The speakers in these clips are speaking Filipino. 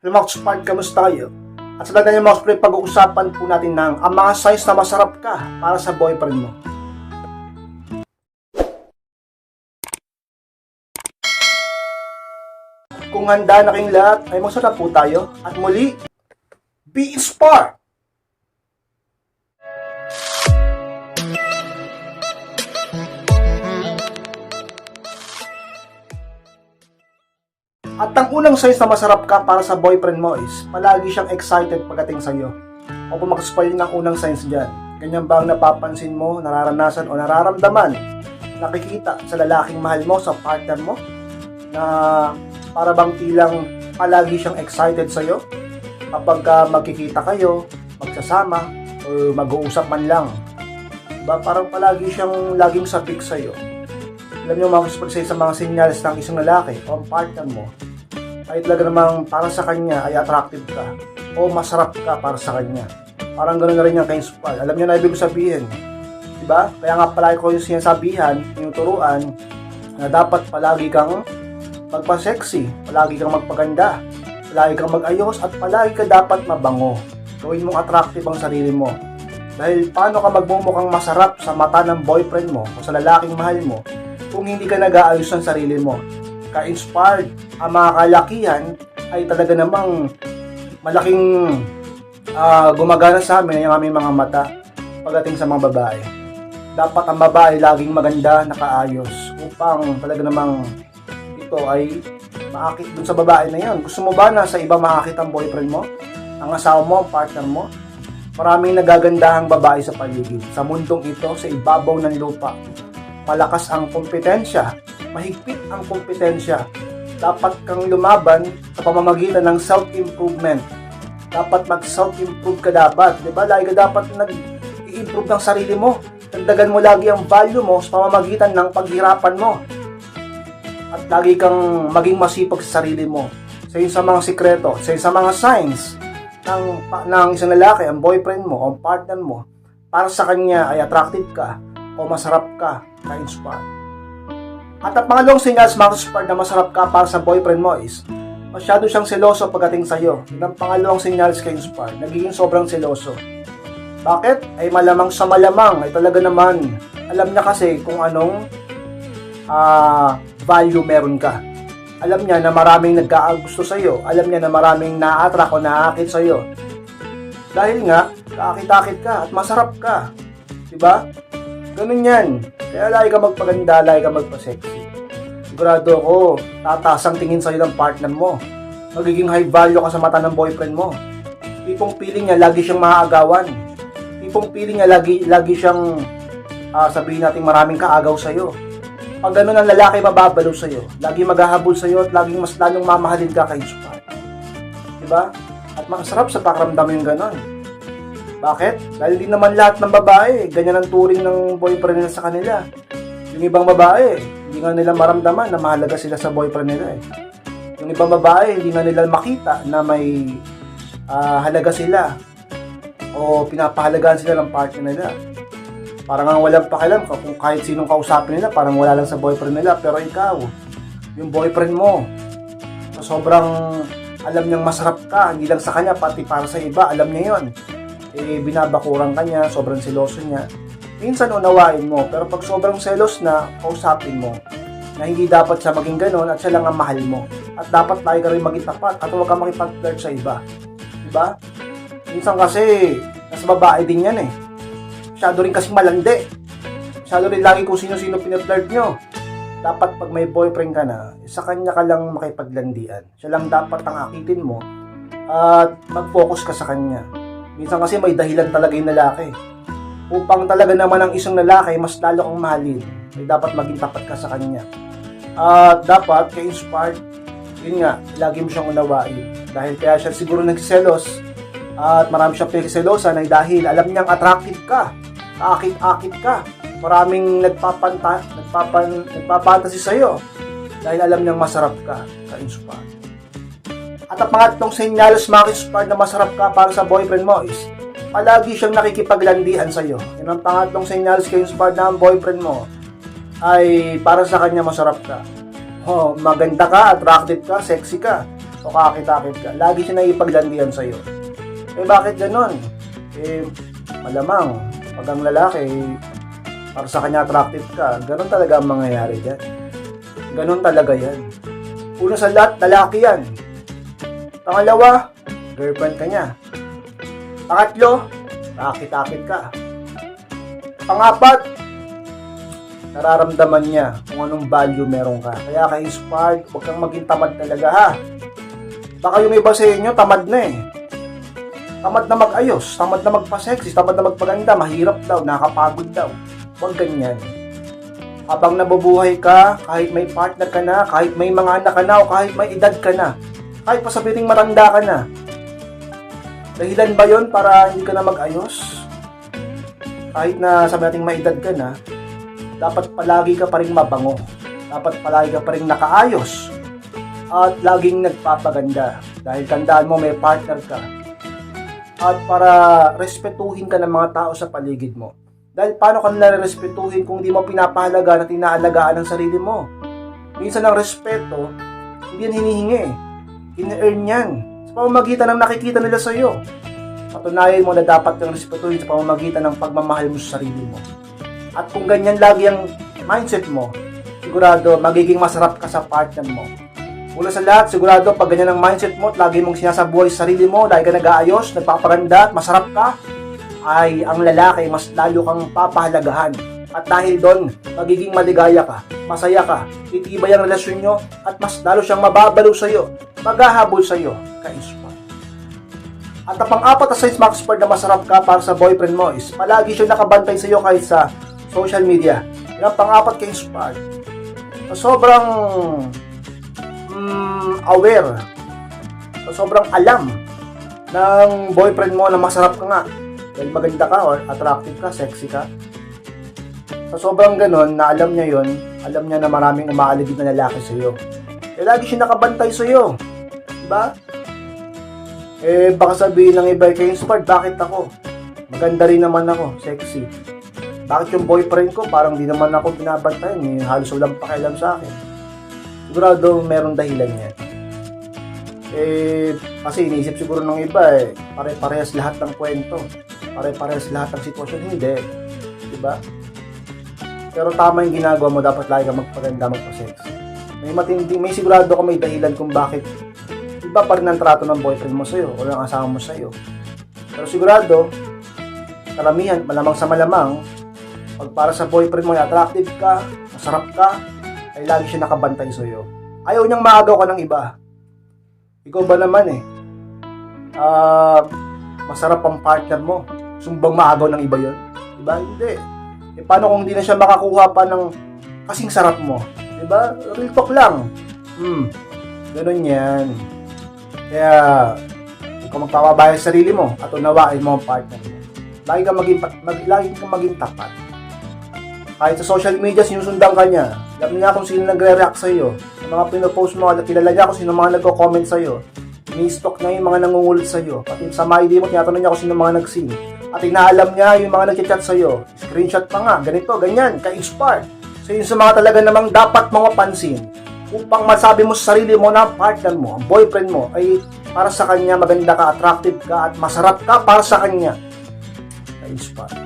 Remote Spark, kamusta kayo? At sa dagang mga spray, pag-uusapan po natin ng ang mga signs na masarap ka para sa boyfriend mo. Kung handa na kayong lahat, ay masarap po tayo. At muli, be inspired! At ang unang signs na masarap ka para sa boyfriend mo is palagi siyang excited pagdating sa'yo. O kung makaspoil ng unang signs dyan, ganyan ba ang napapansin mo, nararanasan o nararamdaman, nakikita sa lalaking mahal mo, sa partner mo, na para bang tilang palagi siyang excited sa'yo kapag ka magkikita kayo, magsasama, or mag-uusap man lang. Diba? Parang palagi siyang laging sabik sa'yo. Alam niyo mga kuspag sa mga sinyals ng isang lalaki o ang partner mo, ay talaga namang para sa kanya ay attractive ka o masarap ka para sa kanya. Parang ganoon na rin yung kay Spal. Alam niyo na ibig sabihin. Diba? Kaya nga palagi ko yung sinasabihan, yung turuan, na dapat palagi kang magpa-sexy, palagi kang magpaganda, palagi kang mag-ayos, at palagi ka dapat mabango. Gawin mong attractive ang sarili mo. Dahil paano ka magmumukhang masarap sa mata ng boyfriend mo o sa lalaking mahal mo kung hindi ka nag-aayos ng sarili mo ka-inspired ang mga kalakihan ay talaga namang malaking ah, gumagana sa amin ang aming mga mata pagdating sa mga babae. Dapat ang babae laging maganda, nakaayos upang talaga namang ito ay maakit dun sa babae na yon. Gusto mo ba na sa iba maakit ang boyfriend mo? Ang asawa mo, ang partner mo? Maraming nagagandahang babae sa paligid. Sa mundong ito, sa ibabaw ng lupa. Malakas ang kompetensya mahigpit ang kompetensya. Dapat kang lumaban sa pamamagitan ng self-improvement. Dapat mag-self-improve ka dapat. Di ba? Lagi ka dapat nag-i-improve ng sarili mo. Dagdagan mo lagi ang value mo sa pamamagitan ng paghirapan mo. At lagi kang maging masipag sa sarili mo. Sa yun sa mga sikreto, sa yun sa mga signs ng, ng isang lalaki, ang boyfriend mo, ang partner mo, para sa kanya ay attractive ka o masarap ka, ka-inspire. At ang pangalawang sinyals mga kaspard na masarap ka para sa boyfriend mo is masyado siyang seloso pagdating sa'yo. Yun ang pangalawang sinyals kay Inspire. Nagiging sobrang seloso. Bakit? Ay malamang sa malamang. Ay talaga naman. Alam niya kasi kung anong ah, value meron ka. Alam niya na maraming nagkaagusto sa'yo. Alam niya na maraming na-attract o na-akit sa'yo. Dahil nga, kaakit-akit ka at masarap ka. Diba? Ganun yan. Kaya lagi ka magpaganda, lagi ka magpa-sexy. Sigurado ako, tataas ang tingin sa'yo ng partner mo. Magiging high value ka sa mata ng boyfriend mo. Tipong feeling niya, lagi siyang maaagawan. Tipong feeling niya, lagi, lagi siyang, ah, sabihin natin, maraming kaagaw sa'yo. Pag ganun ang lalaki, mababalo sa'yo. Lagi maghahabol sa'yo at laging mas lalong mamahalin ka kay Spar. Diba? At masarap sa pakiramdam yung ganon. Bakit? Dahil di naman lahat ng babae, ganyan ang turing ng boyfriend nila sa kanila. Yung ibang babae, hindi nga nila maramdaman na mahalaga sila sa boyfriend nila eh. Yung ibang babae, hindi nga nila makita na may ah, halaga sila o pinapahalagaan sila ng partner nila. Parang nga walang pakialam ka kung kahit sinong kausapin nila, parang wala lang sa boyfriend nila. Pero ikaw, yung boyfriend mo, so sobrang alam niyang masarap ka, hindi lang sa kanya, pati para sa iba, alam niya yon eh, binabakuran ka niya, sobrang seloso niya. Minsan unawain mo, pero pag sobrang selos na, kausapin mo na hindi dapat siya maging ganon at siya lang ang mahal mo. At dapat lagi ka rin maging tapat at huwag ka makipag-flirt sa iba. Diba? Minsan kasi, nasa babae din yan eh. Masyado rin kasing malandi. Masyado rin lagi kung sino-sino pinaflirt nyo. Dapat pag may boyfriend ka na, sa kanya ka lang makipaglandian. Siya lang dapat ang akitin mo at mag-focus ka sa kanya. Minsan kasi may dahilan talaga yung lalaki. Upang talaga naman ang isang lalaki, mas lalo kang mahalin. Ay dapat maging tapat ka sa kanya. At dapat, kay inspired, yun nga, lagi mo siyang unawain. Dahil kaya siya siguro nagsiselos at marami siyang pinagsiselosan ay dahil alam niyang attractive ka, akit-akit ka. Maraming nagpapanta, nagpapan, nagpapantasy sa'yo dahil alam niyang masarap ka, ka-inspired. At ang pangatlong senyales mga na masarap ka para sa boyfriend mo is palagi siyang nakikipaglandian sa iyo. Yan ang pangatlong senyales kay inspired na ang boyfriend mo ay para sa kanya masarap ka. Oh, maganda ka, attractive ka, sexy ka. o kakit-akit ka, lagi siya naipaglandian sa'yo. Eh bakit ganon? Eh, malamang, pag ang lalaki, para sa kanya attractive ka, ganon talaga ang mangyayari dyan. Ganon talaga yan. Una sa lahat, lalaki yan. Pangalawa, girlfriend ka niya. Pangatlo, kakit-akit ka. Pangapat, nararamdaman niya kung anong value meron ka. Kaya ka inspired, huwag kang maging tamad talaga ha. Baka yung iba sa inyo, tamad na eh. Tamad na mag-ayos, tamad na magpa-sexy, tamad na magpaganda, mahirap daw, nakakapagod daw. Huwag ganyan. Habang nabubuhay ka, kahit may partner ka na, kahit may mga anak ka na, o kahit may edad ka na, kahit pa sabihin matanda ka na, dahilan ba yon para hindi ka na mag-ayos? Kahit na sabi natin may edad ka na, dapat palagi ka pa rin mabango. Dapat palagi ka pa rin nakaayos. At laging nagpapaganda. Dahil tandaan mo may partner ka. At para respetuhin ka ng mga tao sa paligid mo. Dahil paano ka nila respetuhin kung di mo pinapahalagaan at inaalagaan ang sarili mo? Minsan ang respeto, hindi yan hinihingi. In-earn yan. Sa pamamagitan ng nakikita nila sa'yo. Patunayan mo na dapat kang respetuhin sa pamamagitan ng pagmamahal mo sa sarili mo. At kung ganyan lagi ang mindset mo, sigurado magiging masarap ka sa partner mo. Una sa lahat, sigurado pag ganyan ang mindset mo at lagi mong sinasabuhay sa sarili mo, lagi ka nag-aayos, nagpapaganda at masarap ka, ay ang lalaki mas lalo kang papahalagahan. At dahil doon, magiging maligaya ka, masaya ka, titibay ang relasyon nyo, at mas lalo siyang mababalo sa'yo, maghahabol sa'yo, ka-inspire. At ang pang-apat na max expert na masarap ka para sa boyfriend mo is palagi siya nakabantay sa iyo kahit sa social media. Yan ang pang-apat ka inspired. So, sobrang mm, aware. So, sobrang alam ng boyfriend mo na masarap ka nga. Dahil maganda ka or attractive ka, sexy ka. So, sobrang ganun na alam niya yon alam niya na maraming umaaligid na lalaki sa iyo. Eh, lagi siya nakabantay sa iyo. Diba? Eh, baka sabihin ng iba kay inspired, bakit ako? Maganda rin naman ako, sexy. Bakit yung boyfriend ko, parang di naman ako binabantayan, eh, halos walang pakialam sa akin. Sigurado merong dahilan yan. Eh, kasi iniisip siguro ng iba eh, pare-parehas lahat ng kwento. Pare-parehas lahat ng sitwasyon, hindi. Diba? Pero tama yung ginagawa mo, dapat lagi ka magpaganda, magpa-sexy. May matindi, may sigurado ko may dahilan kung bakit iba pa rin ang trato ng boyfriend mo sa'yo o ng asawa mo sa'yo. Pero sigurado, karamihan, malamang sa malamang, pag para sa boyfriend mo attractive ka, masarap ka, ay lagi siya nakabantay sa'yo. Ayaw niyang maagaw ka ng iba. Ikaw ba naman eh, ah, masarap ang partner mo. Sumbang maagaw ng iba yon Diba? Hindi. Eh, paano kung hindi na siya makakuha pa ng kasing sarap mo? Diba? Real talk lang. Hmm. Ganun yan. Kaya, huwag ka magpapabaya sa sarili mo at unawain mo ang partner mo. Lagi kang maging, mag, lagi kang maging tapat. Kahit sa social media, sinusundan ka niya. Alam niya kung sino nagre-react sa iyo. Yung mga pinopost mo, kilala niya kung sino mga nagko-comment sa iyo. Ini-stalk niya yung mga nangungulit sa iyo. Pati sa my mo, tinatanong niya kung sino mga nag-sing. At inaalam niya yung mga nag-chat sa iyo. Screenshot pa nga, ganito, ganyan, ka-inspire. So yun sa mga talaga namang dapat mga pansin upang masabi mo sa sarili mo na partner mo, ang boyfriend mo, ay para sa kanya maganda ka, attractive ka, at masarap ka para sa kanya. Ka-inspire.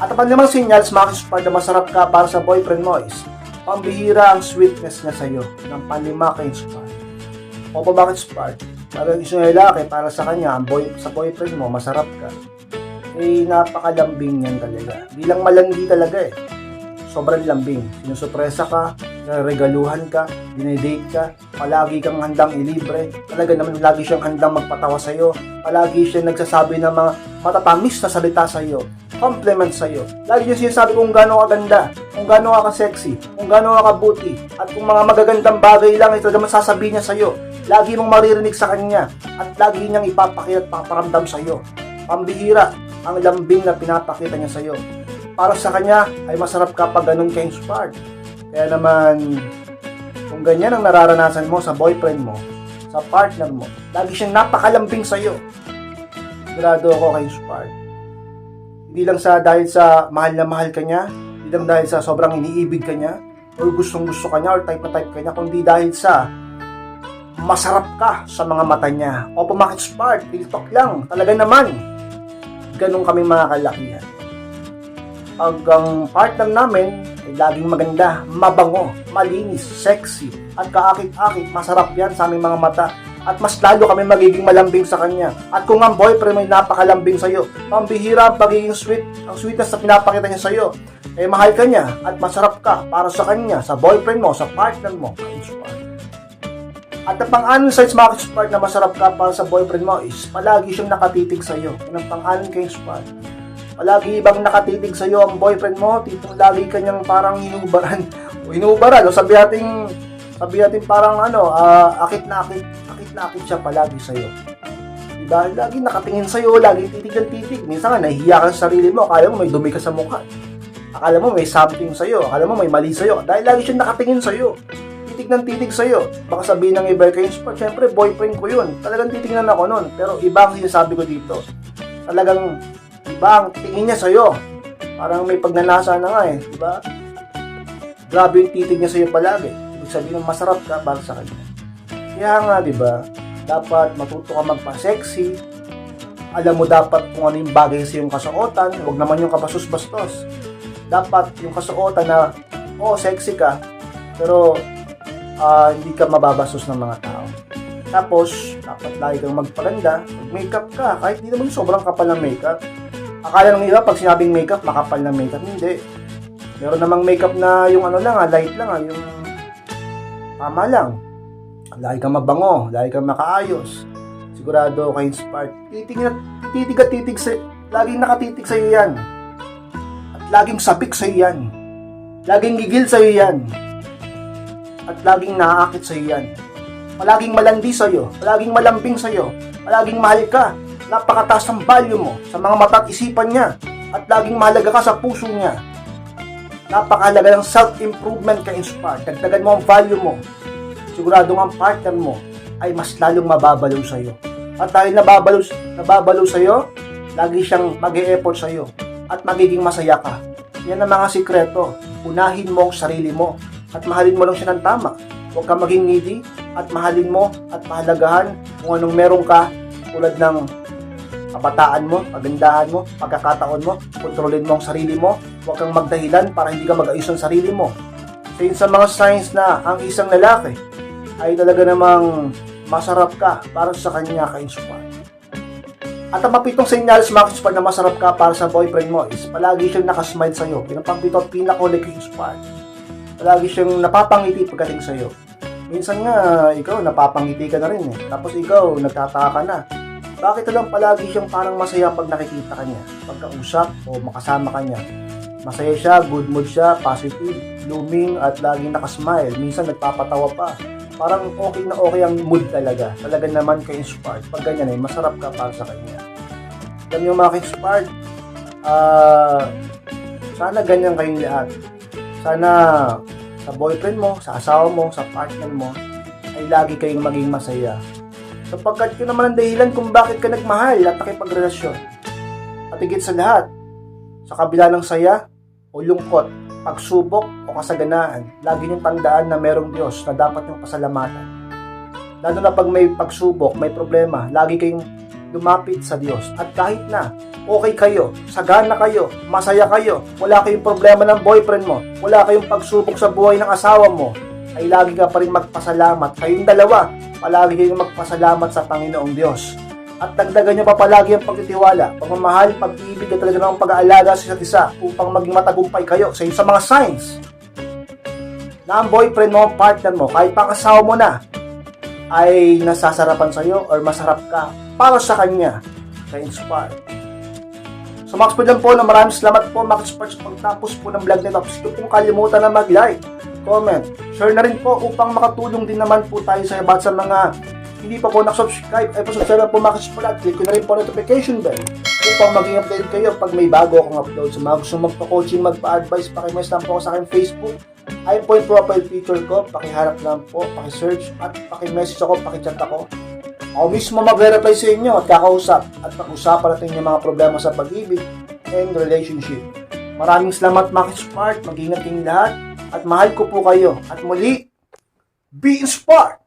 At ang panlimang sinyals, maka-inspire na masarap ka para sa boyfriend mo is pambihira ang sweetness niya sa iyo ng panlima ka-inspire. O pa bakit inspire? Parang isang lalaki para sa kanya, ang boy, sa boyfriend mo, masarap ka. Eh, napakalambing yan talaga. Di lang malandi talaga eh. Sobrang lambing. Sinusupresa ka, regaluhan ka, dinedate ka, palagi kang handang ilibre, talaga naman lagi siyang handang magpatawa sa iyo, palagi siya nagsasabi ng mga matatamis na salita sa iyo, compliment sa iyo. Lagi niya sinasabi kung gaano ka ganda, kung gaano ka sexy, kung gaano ka kabuti, at kung mga magagandang bagay lang ito naman sasabihin niya sa iyo. Lagi mong maririnig sa kanya at lagi niyang ipapakita at paparamdam sa iyo. Pambihira ang lambing na pinapakita niya sa iyo. Para sa kanya ay masarap kapag ganun ka inspired. Kaya naman, kung ganyan ang nararanasan mo sa boyfriend mo, sa partner mo, lagi siyang napakalambing sa iyo. Sigurado ako kay inspired. Hindi lang sa dahil sa mahal na mahal ka niya, hindi lang dahil sa sobrang iniibig ka niya, or gustong gusto ka niya, or type na type ka niya, kundi dahil sa masarap ka sa mga mata niya. Opo, Makit Spark, TikTok lang. Talaga naman. Ganun kami mga kalakihan. Pag ang partner namin ay laging maganda, mabango, malinis, sexy, at kaakit-akit, masarap yan sa aming mga mata. At mas lalo kami magiging malambing sa kanya. At kung ang boyfriend may napakalambing sa'yo, pambihira ang pagiging sweet, ang sweetness na pinapakita niya sa'yo, eh mahal ka niya at masarap ka para sa kanya, sa boyfriend mo, sa partner mo, ka-inspire. At ang pang-anon sa Smack Spark na masarap ka para sa boyfriend mo is palagi siyang nakatitig sa iyo. Yan ang pang-anon kay. Palagi ibang nakatitig sa iyo ang boyfriend mo, tipong lagi kanyang parang hinubaran. o hinubaran, o sabi natin, sabi natin parang ano, ah, akit na akit, akit na akit siya palagi sa iyo. Diba? Lagi nakatingin sa iyo, lagi titig ng titig. Minsan nga, nahihiya ka sa sarili mo, kaya mo may dumi ka sa mukha. Akala mo may something sa iyo, akala mo may mali sa iyo, dahil lagi siyang nakatingin sa iyo titig ng titig sa'yo. Baka sabihin ng iba kay Inspire, syempre boyfriend ko yun. Talagang titignan ako nun. Pero iba ang sinasabi ko dito. Talagang iba ang tingin niya sa'yo. Parang may pagnanasa na nga eh. Diba? Grabe yung titig niya sa'yo palagi. Ibig sabihin ng masarap ka para sa kanya. Kaya nga, di ba? Dapat matuto ka magpa-sexy. Alam mo dapat kung ano yung bagay sa iyong kasuotan. Huwag naman yung kabasos-bastos. Dapat yung kasuotan na, oh, sexy ka. Pero ah, hindi ka mababastos ng mga tao. Tapos, dapat lagi kang magpaganda, mag-makeup ka, kahit hindi naman sobrang kapal ng makeup. Akala ng iba, pag sinabing makeup, makapal ng makeup. Hindi. Meron namang makeup na yung ano lang, ah, light lang, ah, yung tama lang. Lagi kang mabango, lagi kang makaayos. Sigurado ka inspired. Titig na, titig at titig sa, laging nakatitig sa iyo yan. At laging sabik sa iyo yan. Laging gigil sa iyo yan at laging naaakit sa iyo yan. Palaging malandi sa iyo, palaging malambing sa iyo, palaging mahal ka, napakataas ng value mo sa mga mata at isipan niya, at laging mahalaga ka sa puso niya. Napakahalaga ng self-improvement ka inspired. Dagdagan mo ang value mo. Sigurado ang partner mo ay mas lalong mababalaw sa iyo. At dahil nababalaw, nababalaw sa iyo, lagi siyang mag effort sa iyo at magiging masaya ka. Yan ang mga sikreto. Unahin mo ang sarili mo at mahalin mo lang siya ng tama. Huwag ka maging needy at mahalin mo at mahalagahan kung anong meron ka tulad ng kabataan mo, kagandahan mo, pagkakataon mo, kontrolin mo ang sarili mo, huwag kang magdahilan para hindi ka mag-ayos ng sarili mo. So sa mga signs na ang isang lalaki ay talaga namang masarap ka para sa kanya ka-inspire. At ang mapitong senyales mga ka na masarap ka para sa boyfriend mo is palagi siyang nakasmile sa'yo. Pangpito at pinaka-ulit ka-inspire palagi siyang napapangiti pagdating sa'yo. Minsan nga, ikaw, napapangiti ka na rin eh. Tapos ikaw, nagtataka ka na. Bakit lang palagi siyang parang masaya pag nakikita ka niya? Pagkausap o makasama ka niya. Masaya siya, good mood siya, positive, blooming, at laging nakasmile. Minsan nagpapatawa pa. Parang okay na okay ang mood talaga. Talaga naman kay inspired. Pag ganyan eh, masarap ka para sa kanya. Alam yung mga inspired, ah, sana ganyan kayong lahat sana sa boyfriend mo, sa asawa mo, sa partner mo, ay lagi kayong maging masaya. Sapagkat yun naman ang dahilan kung bakit ka nagmahal at nakipagrelasyon. At higit sa lahat, sa kabila ng saya o lungkot, pagsubok o kasaganaan, lagi niyong tandaan na merong Diyos na dapat niyong pasalamatan. Lalo na pag may pagsubok, may problema, lagi kayong lumapit sa Diyos. At kahit na okay kayo, sagana kayo, masaya kayo, wala kayong problema ng boyfriend mo, wala kayong pagsubok sa buhay ng asawa mo, ay lagi ka pa rin magpasalamat. Kayong dalawa, palagi kayong magpasalamat sa Panginoong Diyos. At dagdagan nyo pa palagi ang pagtitiwala, pagmamahal, pag-ibig at talaga ng pag-aalaga sa isa't isa upang maging matagumpay kayo sa sa mga signs na ang boyfriend mo, partner mo, kahit pang asawa mo na, ay nasasarapan sa'yo or masarap ka para sa kanya sa inspire. So Max po lang po na maraming salamat po Max Sports pagtapos po ng vlog nito. Ito pong kalimutan na mag-like, comment, share na rin po upang makatulong din naman po tayo sa iba sa mga hindi pa po nakasubscribe ay pasubscribe po Sports at click ko na rin po notification bell upang maging update kayo pag may bago akong upload. So mga gusto magpa-coaching, magpa-advise, pakimess lang po sa aking Facebook. Ayun po yung profile picture ko, pakiharap lang po, pakisearch at pakimessage ako, pakichat ako. Ako mismo magre-reply sa inyo at kakausap at pag-usapan natin yung mga problema sa pag-ibig and relationship. Maraming salamat mga smart, mag-ingat kayong lahat at mahal ko po kayo. At muli, be inspired!